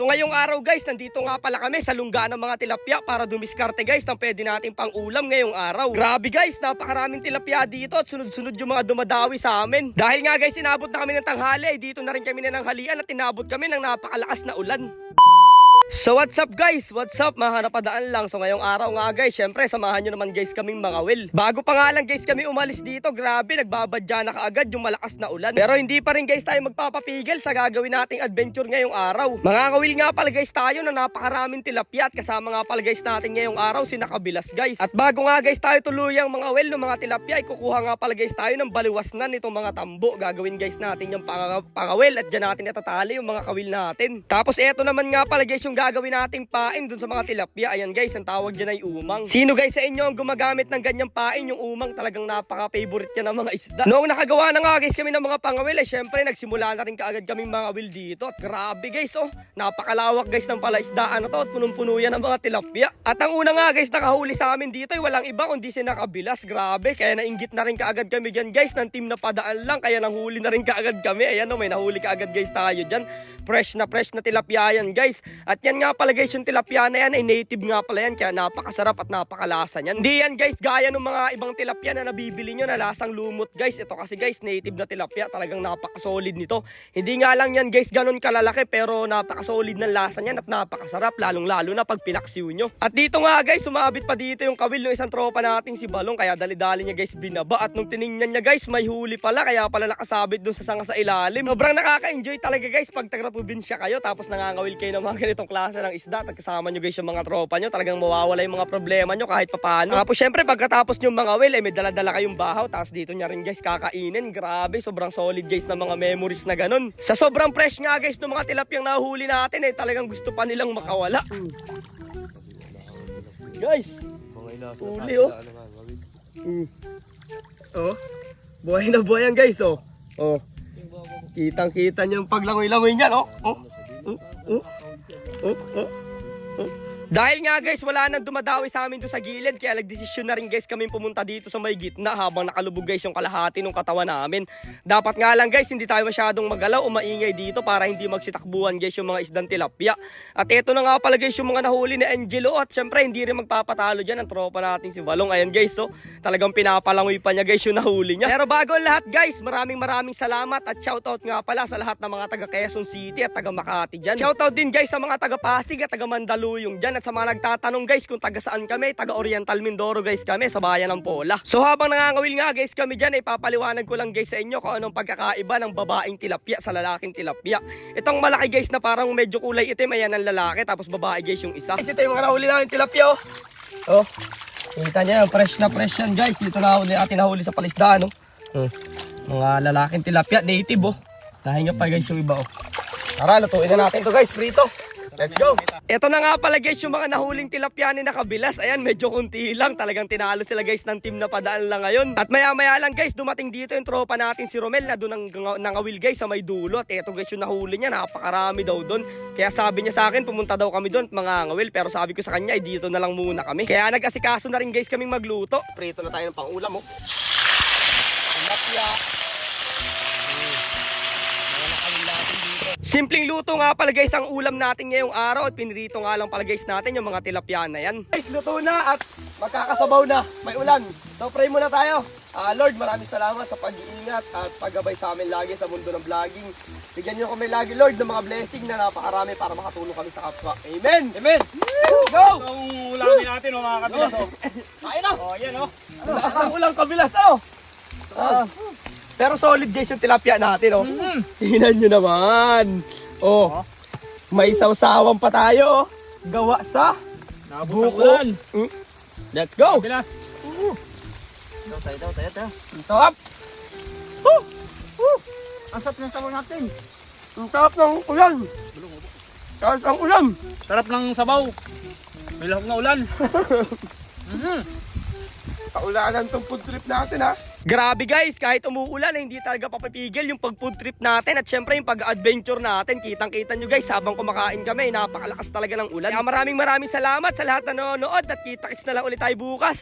So ngayong araw guys, nandito nga pala kami sa lungga ng mga tilapia para dumiskarte guys ng pwede nating pang ulam ngayong araw. Grabe guys, napakaraming tilapia dito at sunod-sunod yung mga dumadawi sa amin. Dahil nga guys, inabot na kami ng tanghali, ay dito na rin kami na halian at inabot kami ng napakalakas na ulan. So what's up guys? What's up? Mahanapadaan lang. So ngayong araw nga guys, syempre samahan nyo naman guys kaming mga will. Bago pa nga lang guys kami umalis dito, grabe nagbabadya na kaagad yung malakas na ulan. Pero hindi pa rin guys tayo magpapapigil sa gagawin nating adventure ngayong araw. Mga kawil nga pala guys tayo na napakaraming tilapia at kasama nga pala guys natin ngayong araw si Nakabilas guys. At bago nga guys tayo tuluyang mga will ng mga tilapia, ay kukuha nga pala guys tayo ng baliwas na nitong mga tambo. Gagawin guys natin yung pang pangawil at dyan natin natatali yung mga kawil natin. Tapos eto naman nga pala guys yung gagawin nating pain dun sa mga tilapia. Ayan guys, ang tawag dyan ay umang. Sino guys sa inyo ang gumagamit ng ganyang pain? Yung umang talagang napaka-favorite yan ng mga isda. Noong nakagawa na nga guys kami ng mga pangawil, eh syempre nagsimula na rin kaagad kaming mga will dito. At grabe guys, oh, napakalawak guys ng palaisdaan na to at punong-puno yan ng mga tilapia. At ang una nga guys, nakahuli sa amin dito ay walang iba kundi si Nakabilas. Grabe, kaya nainggit na rin kaagad kami dyan guys ng team na padaan lang. Kaya nanghuli na rin kaagad kami. Ayan oh, may nahuli kaagad guys tayo dyan. Fresh na fresh na tilapia yan guys. At yan nga pala guys, yung tilapia na yan ay native nga pala yan. Kaya napakasarap at napakalasa niyan. Hindi yan guys, gaya ng mga ibang tilapia na nabibili nyo na lasang lumot guys. Ito kasi guys, native na tilapia. Talagang napakasolid nito. Hindi nga lang yan guys, ganun kalalaki pero napakasolid ng lasa niyan at napakasarap. Lalong lalo na pag pinaksiw nyo. At dito nga guys, sumabit pa dito yung kawil ng isang tropa nating si Balong. Kaya dali-dali niya guys binaba. At nung tiningnan niya guys, may huli pala. Kaya pala nakasabit dun sa sanga sa ilalim. Sobrang nakaka-enjoy talaga guys pag taga probinsya kayo. Tapos nangangawil kayo ng mga ganitong klase ng isda. At kasama nyo guys yung mga tropa nyo. Talagang mawawala yung mga problema nyo kahit papano. Tapos syempre pagkatapos nyo mga will, eh, may dala-dala kayong bahaw. Tapos dito niya rin guys kakainin. Grabe, sobrang solid guys na mga memories na ganun. Sa sobrang fresh nga guys ng mga tilapiyang nahuli natin eh, talagang gusto pa nilang makawala. Guys, Huli, oh. Mm. Oh. Buhay na buhay yan guys, oh. Oh. Kitang-kita niyo yung paglangoy-langoy niyan, oh. Oh. Oh. Oh. Oh. Oh. Oh. Dahil nga guys, wala nang dumadawi sa amin doon sa gilid, kaya nagdesisyon na rin guys kami pumunta dito sa may gitna habang nakalubog guys yung kalahati ng katawan namin. Dapat nga lang guys, hindi tayo masyadong magalaw o maingay dito para hindi magsitakbuhan guys yung mga isdang tilapia. At eto na nga pala guys yung mga nahuli ni Angelo at syempre hindi rin magpapatalo dyan ang tropa natin si Balong. Ayan guys, so talagang pinapalangoy pa niya guys yung nahuli niya. Pero bago ang lahat guys, maraming maraming salamat at shoutout nga pala sa lahat ng mga taga Quezon City at taga Makati dyan. Shoutout din guys sa mga taga Pasig at taga Mandaluyong dyan at sa mga nagtatanong guys kung taga saan kami, taga Oriental Mindoro guys kami sa bayan ng Pola. So habang nangangawil nga guys kami dyan, ay papaliwanag ko lang guys sa inyo kung anong pagkakaiba ng babaeng tilapia sa lalaking tilapia. Itong malaki guys na parang medyo kulay itim, ayan ang lalaki, tapos babae guys yung isa. Guys, ito yung mga nahuli namin tilapia oh. Oh, kita niyo yan, fresh na fresh yan guys. Dito na huli, atin nahuli sa palisdaan oh. Hmm. Mga lalaking tilapia, native oh. Nahinga pa guys yung iba oh. Tara, lutuin na natin to guys, prito. Let's go! Ito na nga pala guys yung mga nahuling tilapia ni Nakabilas. Ayan, medyo kunti lang. Talagang tinalo sila guys ng team na padaan lang ngayon. At maya maya lang guys, dumating dito yung tropa natin si Romel na doon ang nangawil guys sa may dulo. At ito guys yung nahuli niya, napakarami daw doon. Kaya sabi niya sa akin, pumunta daw kami doon mga ngawil. Pero sabi ko sa kanya, ay dito na lang muna kami. Kaya nag-asikaso na rin guys kaming magluto. Prito na tayo ng pangulam oh. Tilapia. Simpleng luto nga pala guys ang ulam natin ngayong araw at pinrito nga lang pala guys natin yung mga tilapia na yan. Guys, luto na at magkakasabaw na. May ulan. So pray muna tayo. Ah, Lord, maraming salamat sa pag-iingat at paggabay sa amin lagi sa mundo ng vlogging. Bigyan niyo kami lagi, Lord, ng mga blessing na napakarami para makatulong kami sa kapwa. Amen! Amen! Go! Ang ulamin natin, oh, mga kabilas. Oh. Kain na! Oh, yan, oh. Ang lakas ng ulang kabilas, oh! Ah. Pero solid guys yung tilapia natin, oh. Tingnan nyo naman. Oh. May sawsawan pa tayo, oh. Gawa sa buko. Mm. Let's go! Kabilas. Daw tayo, daw tayo, tayo. Ang sarap! Woo! Woo! Ang sarap ng sabaw natin. Ang sarap ng ulan! Sarap ng ulan! Sarap ng sabaw. May lahok na ulan. Mhm. Kaulanan tong food trip natin ha. Grabe guys, kahit umuulan hindi talaga papapigil yung pag food trip natin at syempre yung pag-adventure natin. Kitang-kita nyo guys habang kumakain kami, napakalakas talaga ng ulan. Kaya maraming maraming salamat sa lahat na nanonood at kita-kits na lang ulit tayo bukas.